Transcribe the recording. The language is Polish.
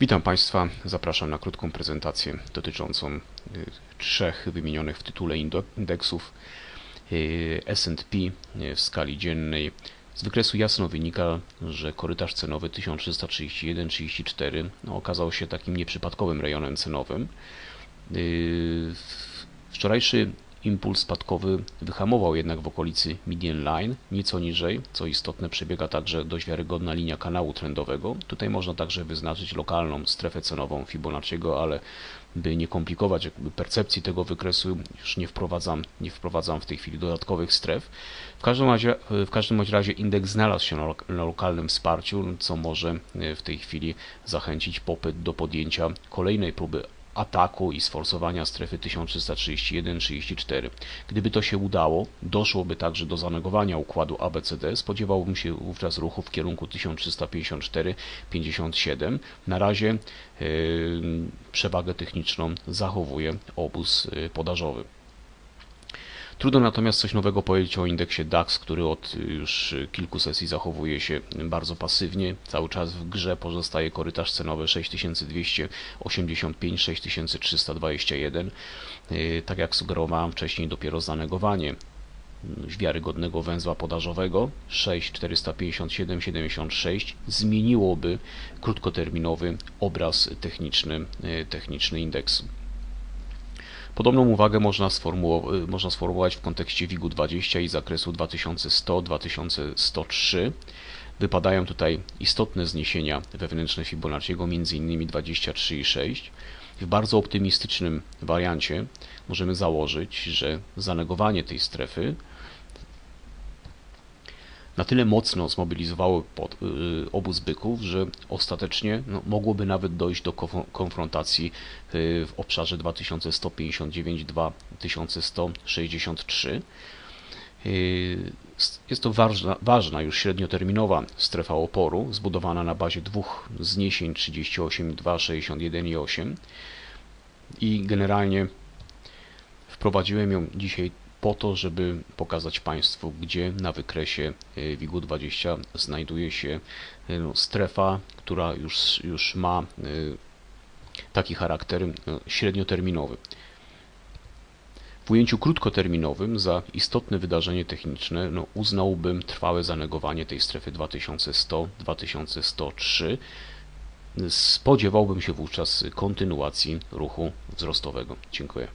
Witam Państwa, zapraszam na krótką prezentację dotyczącą y, trzech wymienionych w tytule indeksów y, S&P y, w skali dziennej. Z wykresu jasno wynika, że korytarz cenowy 1331-34 no, okazał się takim nieprzypadkowym rejonem cenowym. Wczorajszy impuls spadkowy wyhamował jednak w okolicy median line, nieco niżej. Co istotne, przebiega także dość wiarygodna linia kanału trendowego. Tutaj można także wyznaczyć lokalną strefę cenową Fibonacciego, ale by nie komplikować jakby percepcji tego wykresu, już nie wprowadzam, nie wprowadzam w tej chwili dodatkowych stref. W każdym razie, w każdym razie indeks znalazł się na, na lokalnym wsparciu, co może e, w tej chwili zachęcić popyt do podjęcia kolejnej próby ataku i sforsowania strefy 1331-34. Gdyby to się udało, doszłoby także do zanegowania układu ABCD. Spodziewałbym się wówczas ruchu w kierunku 1354-57. Na razie yy, przewagę techniczną zachowuje obóz yy, podażowy. Trudno natomiast coś nowego powiedzieć o indeksie DAX, który od już kilku sesji zachowuje się bardzo pasywnie. Cały czas w grze pozostaje korytarz cenowy 6285-6321. Y, Tak jak sugerowałem wcześniej, dopiero zanegowanie wiarygodnego węzła podażowego 6,457,76 zmieniłoby krótkoterminowy obraz techniczny, y, techniczny indeksu. Podobną uwagę można, sformułow- można sformułować w kontekście WIG-20 i zakresu 2100-2103. Wypadają tutaj istotne zniesienia wewnętrzne Fibonacciego, m.in. 23,6. W bardzo optymistycznym wariancie możemy założyć, że zanegowanie tej strefy na tyle mocno zmobilizowały pod, y, obóz byków, że ostatecznie no, mogłoby nawet dojść do konf- konfrontacji y, w obszarze 2159-2163. Y, Jest to ważna, ważna już średnioterminowa strefa oporu, zbudowana na bazie dwóch zniesień 38,2, 61,8 i generalnie wprowadziłem ją dzisiaj po to, żeby pokazać Państwu, gdzie na wykresie y, WIG-20 znajduje się y, no, strefa, która już, już ma y, taki charakter średnioterminowy. W ujęciu krótkoterminowym za istotne wydarzenie techniczne no, uznałbym trwałe zanegowanie tej strefy 2100-2103. Spodziewałbym się wówczas kontynuacji ruchu wzrostowego. Dziękuję.